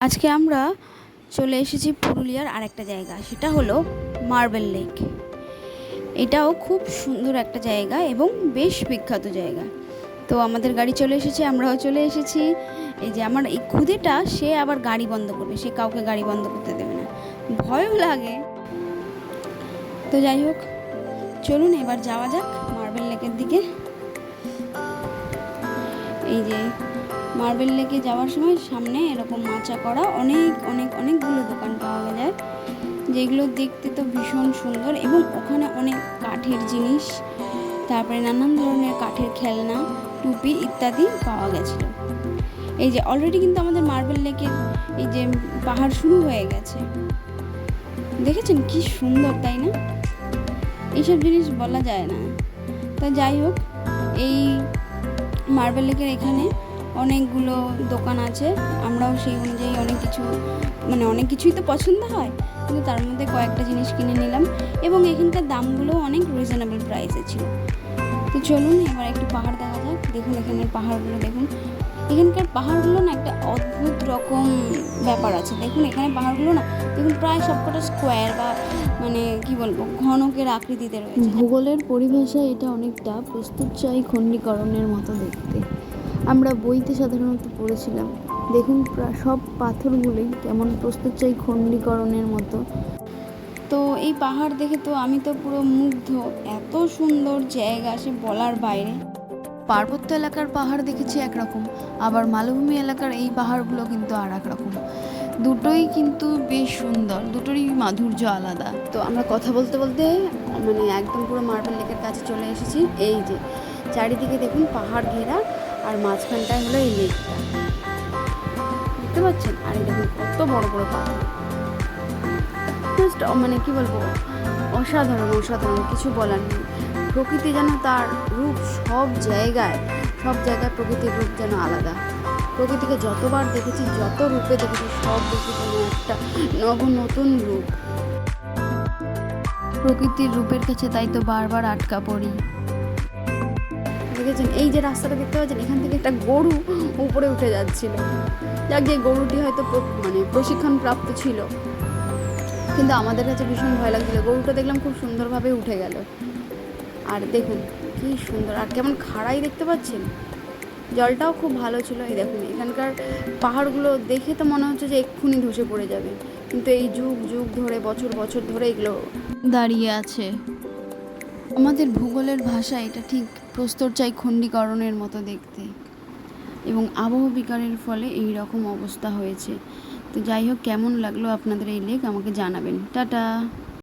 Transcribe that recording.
আজকে আমরা চলে এসেছি পুরুলিয়ার আরেকটা জায়গা, সেটা হলো মার্বেল লেক। এটাও খুব সুন্দর একটা জায়গা এবং বেশ বিখ্যাত জায়গা। তো আমাদের গাড়ি চলে এসেছে, আমরাও চলে এসেছি। এই যে আমার এই খুদেটা সে আবার গাড়ি বন্ধ করবে, সে কাউকে গাড়ি বন্ধ করতে দেবে না। ভয়ও লাগে। তো যাই হোক, চলুন এবার যাওয়া যাক মার্বেল লেকের দিকে। এই যে মার্বেল লেকে যাওয়ার সময় সামনে এরকম মাচা করা অনেক অনেক, অনেকগুলো দোকান পাওয়া যায়। যেগুলো দেখতে তো ভীষণ সুন্দর এবং ওখানে অনেক কাঠের জিনিস, তারপরে নানান ধরনের কাঠের খেলনা, টুপি ইত্যাদি পাওয়া গেছিল। এই যে অলরেডি কিন্তু আমাদের মার্বেল লেকের এই যে পাহাড় শুরু হয়ে গেছে। দেখেছেন কি সুন্দর, তাই না? এইসব জিনিস বলা যায় না। তা যাই হোক, এই মার্বেল লেকের এখানে অনেকগুলো দোকান আছে। আমরাও সেই অনুযায়ী অনেক কিছু মানে অনেক কিছুই তো পছন্দ হয়। কিন্তু তার মধ্যে কয়েকটা জিনিস কিনে নিলাম এবং এখানকার দামগুলো অনেক রিজনেবল প্রাইসে ছিল। তো চলুন, এবার একটু পাহাড় দেখা যাক। দেখুন, এখানের পাহাড়গুলো দেখুন। এখানকার পাহাড়গুলো না একটা অদ্ভুত রকম ব্যাপার আছে। দেখুন এখানে পাহাড়গুলো না, দেখুন, প্রায় সবকটা স্কোয়ার বা মানে কি বলব, ঘনকের আকৃতিতে রয়েছে। ভূগোলের পরিভাষায় এটা অনেকটা প্রস্তুতচায়ী খণ্ডীকরণের মতো দেখতে। আমরা বইতে সাধারণত পড়েছিলাম। দেখুন সব পাথরগুলোই কেমন প্রস্তুতচায়ী খণ্ডীকরণের মতো। তো এই পাহাড় দেখে তো আমি তো পুরো মুগ্ধ। এত সুন্দর জায়গা সে বলার বাইরে। পার্বত্য এলাকার পাহাড় দেখেছি একরকম আবার মালভূমি এলাকার এই পাহাড়গুলো কিন্তু আর এক রকম দুটোই কিন্তু বেশ সুন্দর দুটোরই মাধুর্য আলাদা। তো আমরা কথা বলতে বলতে মানে একদম পুরো মার্বেল লেকের কাছে চলে এসেছি। এই যে চারিদিকে দেখুন পাহাড় ঘেরা আর মাঝখানটায় হলো এই লেকটা দেখতে পাচ্ছেন? আর দেখুন কত বড় বড় পাহাড় মানে কি বলব? অসাধারণ অসাধারণ, কিছু বলার নেই। প্রকৃতি যেন তার রূপ সব জায়গায় সব জায়গায় প্রকৃতির রূপ যেন আলাদা। প্রকৃতিকে যতবার দেখেছি, যত রূপে দেখেছি, সব রূপে যেন একটা নব নতুন রূপ। প্রকৃতির রূপের কাছে তাই তো বারবার আটকা পড়ি। দেখেছেন? এই যে রাস্তাটা দেখতে পাচ্ছেন, এখান থেকে একটা গরু উপরে উঠে যাচ্ছিল। যাক, যে গরুটি হয়তো মানে প্রশিক্ষণ প্রাপ্ত ছিল। কিন্তু আমাদের কাছে ভীষণ ভয় লাগছিল। গরুটা দেখলাম খুব সুন্দরভাবে উঠে গেল। আর দেখুন, কি সুন্দর। আর কেমন খাড়াই দেখতে পাচ্ছেন? জলটাও খুব ভালো ছিল। এই দেখুন, এখানকার পাহাড়গুলো দেখে তো মনে হচ্ছে যে এক্ষুনি ধসে পড়ে যাবে। কিন্তু এই যুগ যুগ ধরে, বছর বছর ধরে এগুলো দাঁড়িয়ে আছে। আমাদের ভূগোলের ভাষা এটা ঠিক প্রস্তর চাই খণ্ডীকরণের মতো দেখতে। এবং আবহাওয়া বিকারের ফলে এই রকম অবস্থা হয়েছে। তো যাই হোক, কেমন লাগল আপনাদের এই লেখ আমাকে জানাবেন। টাটা!